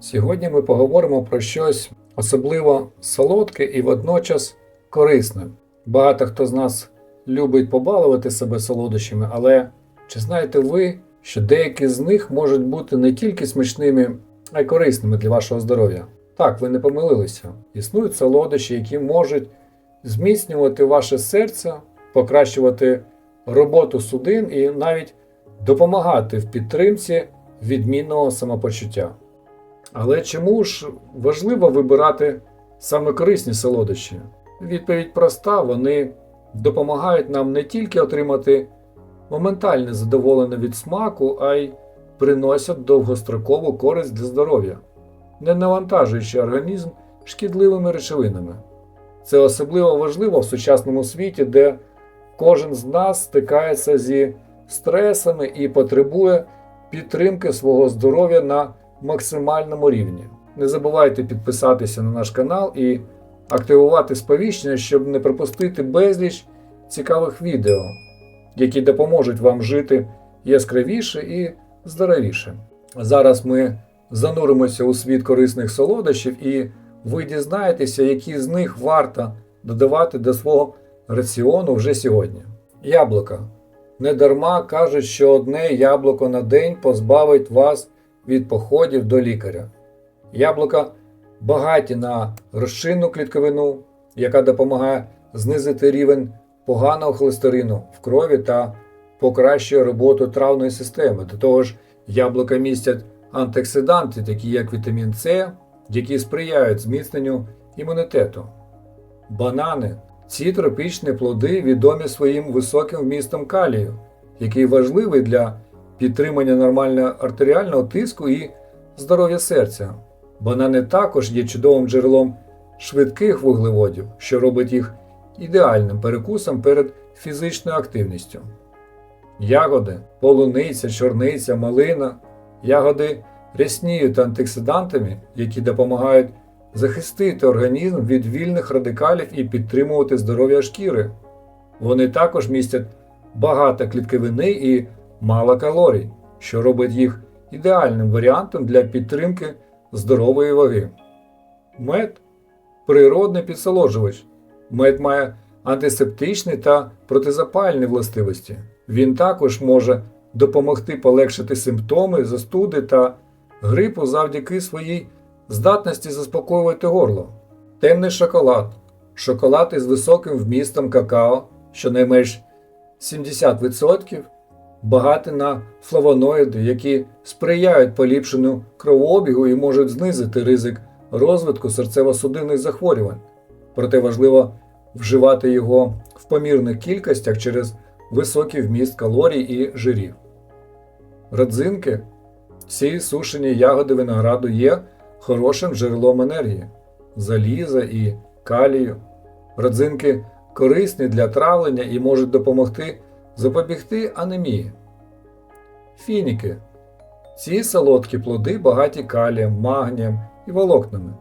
Сьогодні ми поговоримо про щось особливо солодке і водночас корисне. Багато хто з нас любить побалувати себе солодощами, але чи знаєте ви, що деякі з них можуть бути не тільки смачними, а й корисними для вашого здоров'я? Так, ви не помилилися. Існують солодощі, які можуть зміцнювати ваше серце, покращувати роботу судин і навіть допомагати в підтримці відмінного самопочуття. Але чому ж важливо вибирати саме корисні солодощі? Відповідь проста: вони допомагають нам не тільки отримати моментальне задоволення від смаку, а й приносять довгострокову користь для здоров'я, не навантажуючи організм шкідливими речовинами. Це особливо важливо в сучасному світі, де кожен з нас стикається зі стресами і потребує підтримки свого здоров'я на максимальному рівні. Не забувайте підписатися на наш канал і активувати сповіщення, щоб не пропустити безліч цікавих відео, які допоможуть вам жити яскравіше і здоровіше. Зараз ми зануримося у світ корисних солодощів, і ви дізнаєтеся, які з них варто додавати до свого раціону вже сьогодні. Яблука. Недарма кажуть, що одне яблуко на день позбавить вас від походів до лікаря. Яблука багаті на розчинну клітковину, яка допомагає знизити рівень поганого холестерину в крові та покращує роботу травної системи. До того ж, яблука містять антиоксиданти, такі як вітамін С, які сприяють зміцненню імунітету. Банани ці тропічні плоди відомі своїм високим вмістом калію, який важливий для підтримання нормального артеріального тиску і здоров'я серця. Банани також є чудовим джерелом швидких вуглеводів, що робить їх ідеальним перекусом перед фізичною активністю. Ягоди, полуниця, чорниця, малина, ягоди рясніють антиоксидантами, які допомагають захистити організм від вільних радикалів і підтримувати здоров'я шкіри. Вони також містять багато клітковини і мало калорій, що робить їх ідеальним варіантом для підтримки здорової ваги. Мед природний підсолоджувач. Мед має антисептичні та протизапальні властивості. Він також може допомогти полегшити симптоми застуди та грипу завдяки своїй здатності заспокоювати горло. Темний шоколад. Шоколад із високим вмістом какао, щонайменш 70%, багатий на флавоноїди, які сприяють поліпшенню кровообігу і можуть знизити ризик розвитку серцево-судинних захворювань. Проте важливо вживати його в помірних кількостях через високий вміст калорій і жирів. Родзинки ці сушені ягоди винограду є хорошим джерелом енергії, заліза і калію. Родзинки корисні для травлення і можуть допомогти запобігти анемії. Фініки. Ці солодкі плоди багаті калієм, магнієм і волокнами.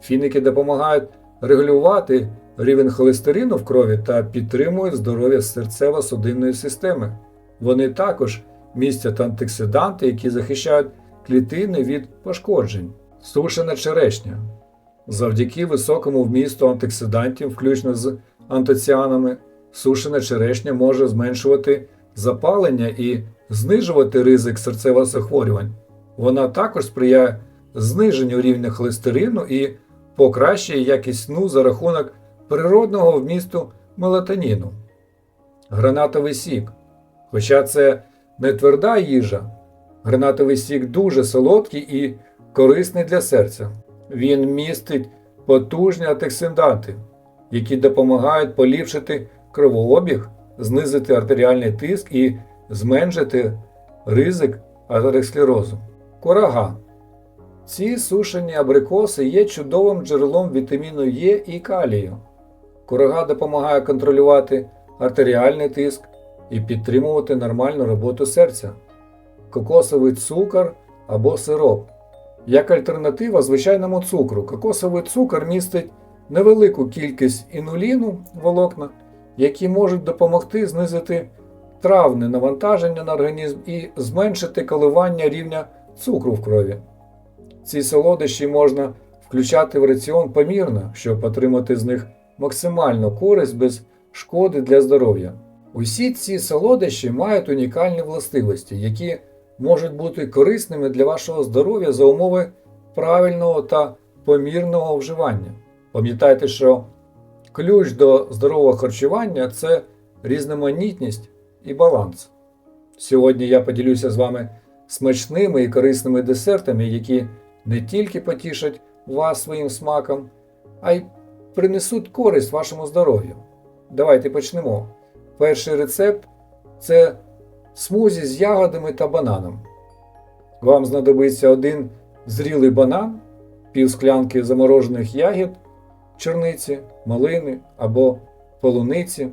Фініки допомагають регулювати рівень холестерину в крові та підтримують здоров'я серцево-судинної системи. Вони також містять антиоксиданти, які захищають клітини від пошкоджень. Сушена черешня. Завдяки високому вмісту антиоксидантів, включно з антоціанами, сушена черешня може зменшувати запалення і знижувати ризик серцевих захворювань. Вона також сприяє зниженню рівня холестерину і покращує якість сну за рахунок природного вмісту мелатоніну. Гранатовий сік. Хоча це не тверда їжа, гранатовий сік дуже солодкий і корисний для серця. Він містить потужні антиоксиданти, які допомагають поліпшити кровообіг, знизити артеріальний тиск і зменшити ризик атеросклерозу. Курага. Ці сушені абрикоси є чудовим джерелом вітаміну Е і калію. Курага допомагає контролювати артеріальний тиск і підтримувати нормальну роботу серця. Кокосовий цукор або сироп. Як альтернатива звичайному цукру, кокосовий цукор містить невелику кількість інуліну волокна, які можуть допомогти знизити травне навантаження на організм і зменшити коливання рівня цукру в крові. ці солодощі можна включати в раціон помірно, щоб отримати з них максимальну користь без шкоди для здоров'я. Усі ці солодощі мають унікальні властивості, які можуть бути корисними для вашого здоров'я за умови правильного та помірного вживання. Пам'ятайте, що ключ до здорового харчування це різноманітність і баланс. Сьогодні я поділюся з вами смачними і корисними десертами, які не тільки потішать вас своїм смаком, а й принесуть користь вашому здоров'ю. Давайте почнемо. Перший рецепт це смузі з ягодами та бананом. Вам знадобиться один зрілий банан, пів склянки заморожених ягід, чорниці, малини або полуниці,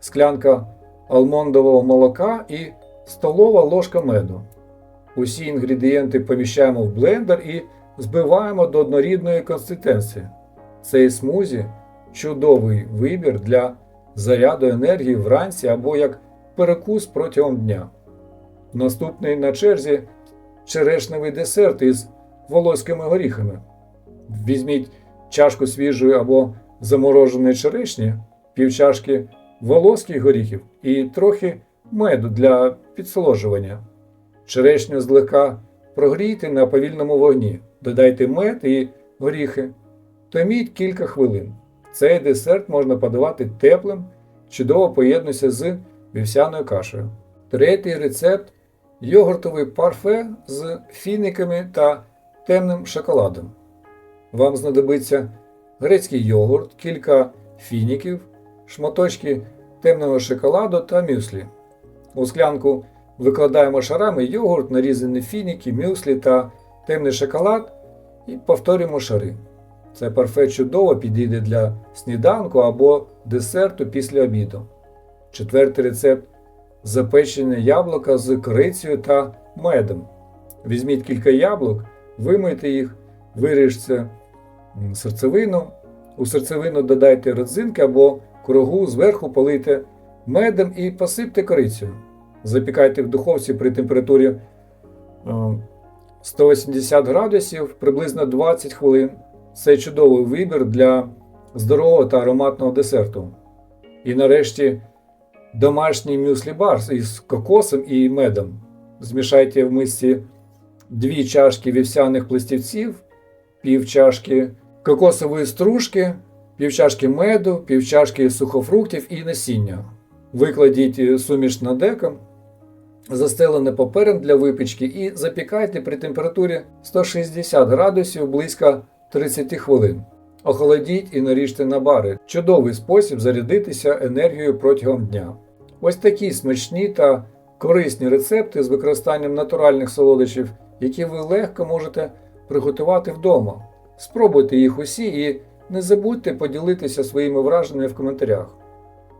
склянка алмондового молока і столова ложка меду. Усі інгредієнти поміщаємо в блендер і збиваємо до однорідної консистенції. Цей смузі чудовий вибір для заряду енергії вранці або як перекус протягом дня. Наступний на черзі черешневий десерт із волоськими горіхами. Візьміть чашку свіжої або замороженої черешні, півчашки волоських горіхів і трохи меду для підсоложування. Черешню злегка прогрійте на повільному вогні, додайте мед і горіхи, томіть кілька хвилин. Цей десерт можна подавати теплим, чудово поєднується з вівсяною кашею. Третій рецепт йогуртовий парфе з фіниками та темним шоколадом. Вам знадобиться грецький йогурт, кілька фініків, шматочки темного шоколаду та мюслі. У склянку викладаємо шарами йогурт, нарізані фініки, мюслі та темний шоколад і повторюємо шари. Це парфе чудово підійде для сніданку або десерту після обіду. Четвертий рецепт запечене яблука з корицею та медом. Візьміть кілька яблук, вимийте їх, виріжте серцевину. У серцевину додайте родзинки або курагу, зверху полийте медом і посипте корицею. Запікайте в духовці при температурі е, 180 градусів приблизно 20 хвилин. Це чудовий вибір для здорового та ароматного десерту. І нарешті домашній мюслі бар із кокосом і медом. Змішайте в мисці 2 чашки вівсяних пластівців, пів чашки кокосової стружки, пів чашки меду, пів чашки сухофруктів і насіння. Викладіть суміш на деко, застелене папером для випічки і запікайте при температурі 160 градусів близько 30 хвилин. Охолодіть і наріжте на бари. Чудовий спосіб зарядитися енергією протягом дня. Ось такі смачні та корисні рецепти з використанням натуральних солодощів, які ви легко можете приготувати вдома. Спробуйте їх усі і не забудьте поділитися своїми враженнями в коментарях.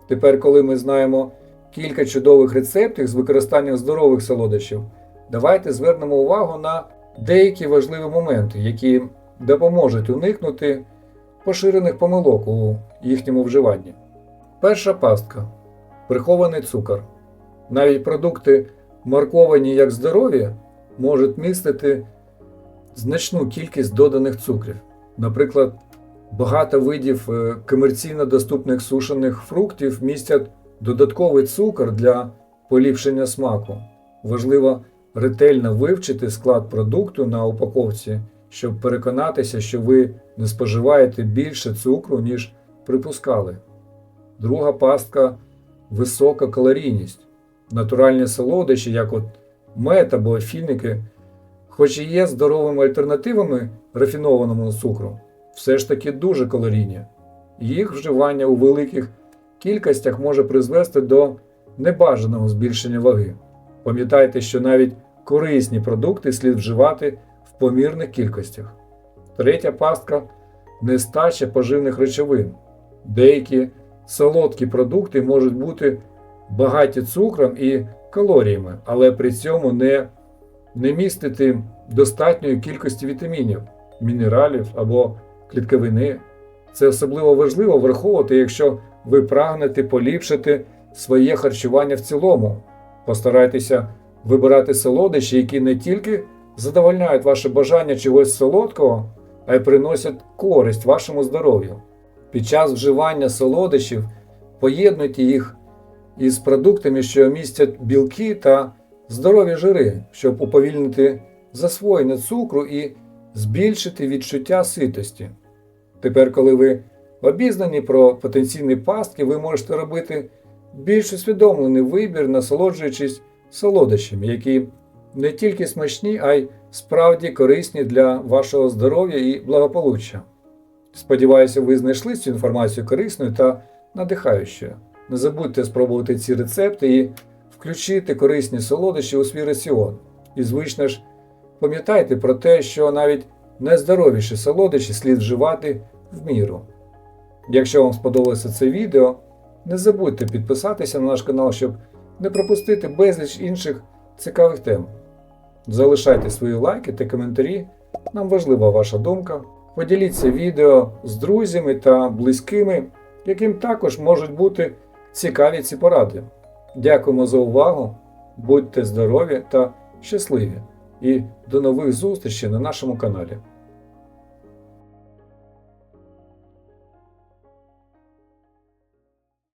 Тепер, коли ми знаємо кілька чудових рецептів з використанням здорових солодощів, давайте звернемо увагу на деякі важливі моменти, які допоможуть уникнути поширених помилок у їхньому вживанні. Перша пастка прихований цукор. Навіть продукти, марковані як здорові, можуть містити значну кількість доданих цукрів. Наприклад, багато видів е, комерційно доступних сушених фруктів містять додатковий цукор для поліпшення смаку. Важливо ретельно вивчити склад продукту на упаковці, щоб переконатися, що ви не споживаєте більше цукру, ніж припускали. Друга пастка висока калорійність. Натуральні солодощі, як от мед або фіники, хоч і є здоровими альтернативами рафінованому цукру, все ж таки дуже калорійні. Їх вживання у великих кількостях може призвести до небажаного збільшення ваги. Пам'ятайте, що навіть корисні продукти слід вживати в помірних кількостях. Третя пастка нестача поживних речовин. Деякі солодкі продукти можуть бути багаті цукром і калоріями, але при цьому не, не містити достатньої кількості вітамінів, мінералів або клітковини. Це особливо важливо враховувати, якщо ви прагнете поліпшити своє харчування в цілому. Постарайтеся вибирати солодощі, які не тільки задовольняють ваше бажання чогось солодкого, а й приносять користь вашому здоров'ю. Під час вживання солодощів поєднуйте їх із продуктами, що містять білки та здорові жири, щоб уповільнити засвоєння цукру і збільшити відчуття ситості. Тепер, коли ви обізнані про потенційні пастки, ви можете робити більш усвідомлений вибір, насолоджуючись солодощами, які не тільки смачні, а й справді корисні для вашого здоров'я і благополуччя. Сподіваюся, ви знайшли цю інформацію корисною та надихаючою. Не забудьте спробувати ці рецепти і включити корисні солодощі у свій раціон. І звично ж, пам'ятайте про те, що навіть найздоровіші солодощі слід вживати в міру. Якщо вам сподобалося це відео, не забудьте підписатися на наш канал, щоб не пропустити безліч інших цікавих тем. Залишайте свої лайки та коментарі, нам важлива ваша думка. Поділіться відео з друзями та близькими, яким також можуть бути цікаві ці поради. Дякуємо за увагу, будьте здорові та щасливі! І до нових зустрічей на нашому каналі.